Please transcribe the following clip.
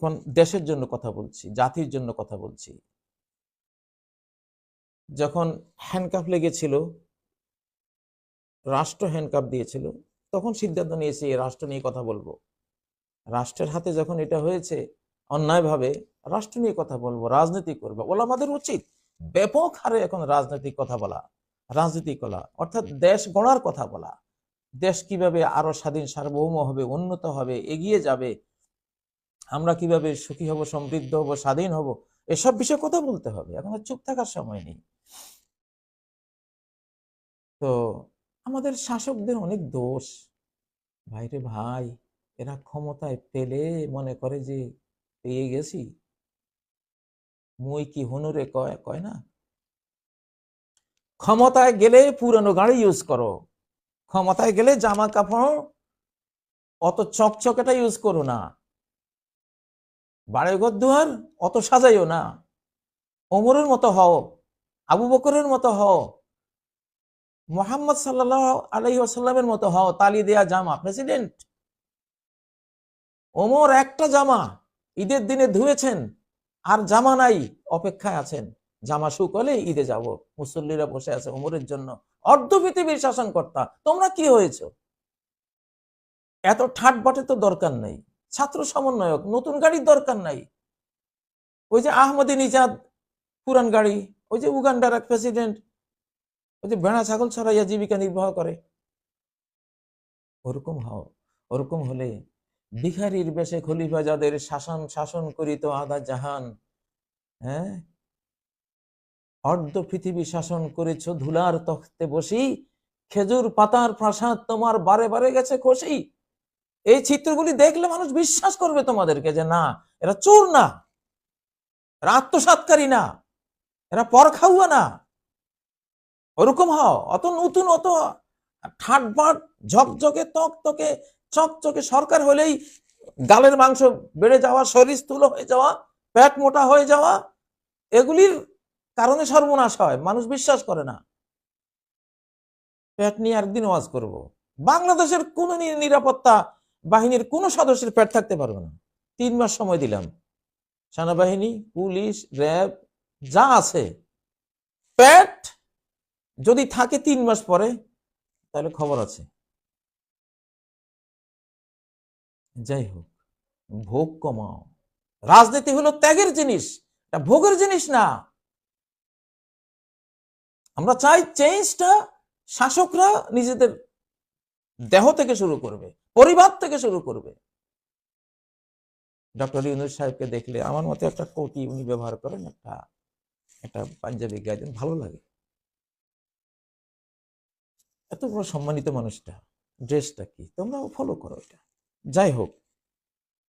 এখন দেশের জন্য কথা বলছি, জাতির জন্য কথা বলছি। যখন হ্যান্ডকাপ লেগেছিল, রাষ্ট্র হ্যান্ডকাপ দিয়েছিল, তখন সিদ্ধান্ত নিয়েছি রাষ্ট্র নিয়ে কথা বলব। রাষ্ট্রের হাতে যখন এটা হয়েছে, অন্যায়ভাবে রাষ্ট্র নিয়ে কথা বলব, রাজনীতি করব ওলা আমাদের উচিত। ব্যাপক হারে এখন রাজনৈতিক কথা বলা, রাজনীতি কলা অর্থাৎ দেশ গড়ার কথা বলা। দেশ কীভাবে আরও স্বাধীন সার্বভৌম হবে, উন্নত হবে, এগিয়ে যাবে আমরা কীভাবে সুখী হব, সমৃদ্ধ হব, স্বাধীন হব, এসব বিষয়ে কথা বলতে হবে। এখন চুপ থাকার সময় নেই। তো আমাদের শাসকদের অনেক দোষ। ভাইরে ভাই, এরা ক্ষমতায় পেলে মনে করে যে পেয়ে গেছি। মই কি হনুরে কয় কয় না? ক্ষমতায় গেলে পুরনো গাড়ি ইউজ করো। ক্ষমতায় গেলে জামা কাপড় অত চকচকেটা ইউজ করো না। বাড়িঘর দুয়ার অত সাজাইও না। ওমরের মতো হও, আবু বকরের মতো হও, মোহাম্মদ সাল্লাহ আলহি মতো হও, তালি দেয়া জামা, প্রেসিডেন্ট। ওমর একটা জামা ঈদের দিনে ধুয়েছেন, আর জামা নাই, অপেক্ষায় আছেন। জামা শুকলে ঈদে যাব। মুসল্লিরা বসে আছে ওমরের জন্য। অর্ধ পৃথিবীর শাসনকর্তা, তোমরা কি হয়েছ? এত ঠাট বাটে তো দরকার নেই। ছাত্র সমন্বয়ক, নতুন গাড়ির দরকার নাই। ওই যে আহমদি নিজাদ, পুরান গাড়ি, ওই যে উগান্ডার এক প্রেসিডেন্ট, ওই যে ভেড়া ছাগল ছড়াইয়া জীবিকা নির্বাহ করে। ওরকম হও, ওরকম হলে বিহারির বেশে খলিফা যাদের শাসন শাসন করিত আদা জাহান হ্যাঁ? অর্ধ পৃথিবী শাসন করেছ ধুলার তখতে বসি, খেজুর পাতার প্রাসাদ তোমার বারে বারে গেছে খুশি এই চিত্রগুলি দেখলে মানুষ বিশ্বাস করবে তোমাদেরকে যে না, এরা চোর না, এরা আত্মসাতকারী না, এরা পর খাওয়া না। ওরকম হও, অত নতুন, অত ঠাটবাট ঝকঝকে, তকতকে, চকচকে সরকার হলেই গালের মাংস বেড়ে যাওয়া শরীর স্থূল হয়ে যাওয়া, পেট মোটা হয়ে যাওয়া, এগুলির কারণে সর্বনাশ হয়, মানুষ বিশ্বাস করে না। পেট নিয়ে একদিন ওয়াজ করব। বাংলাদেশের কোন নিরাপত্তা বাহিনীর কোন সদস্যের পেট থাকতে পারবে না। তিন মাস সময় দিলাম। সেনাবাহিনী, পুলিশ, র্যাব, যা আছে পেট যদি থাকে তিন মাস পরে, তাহলে খবর আছে। যাই হোক, ভোগ কমাও। রাজনীতি হলো ত্যাগের জিনিস, এটা ভোগের জিনিস না। আমরা চাই চেঞ্জটা শাসকরা নিজেদের দেহ থেকে শুরু করবে। পরিবার থেকে শুরু করবে। ডক্টর ইউনুস সাহেবকে দেখলে আমার মতে একটা কৌতি উনি ব্যবহার করেন, একটা একটা পাঞ্জাবি গাজন ভালো লাগে। এত বড় সম্মানিত মানুষটা, ড্রেসটা কি? তোমরাও ফলো করো এটা। যাই হোক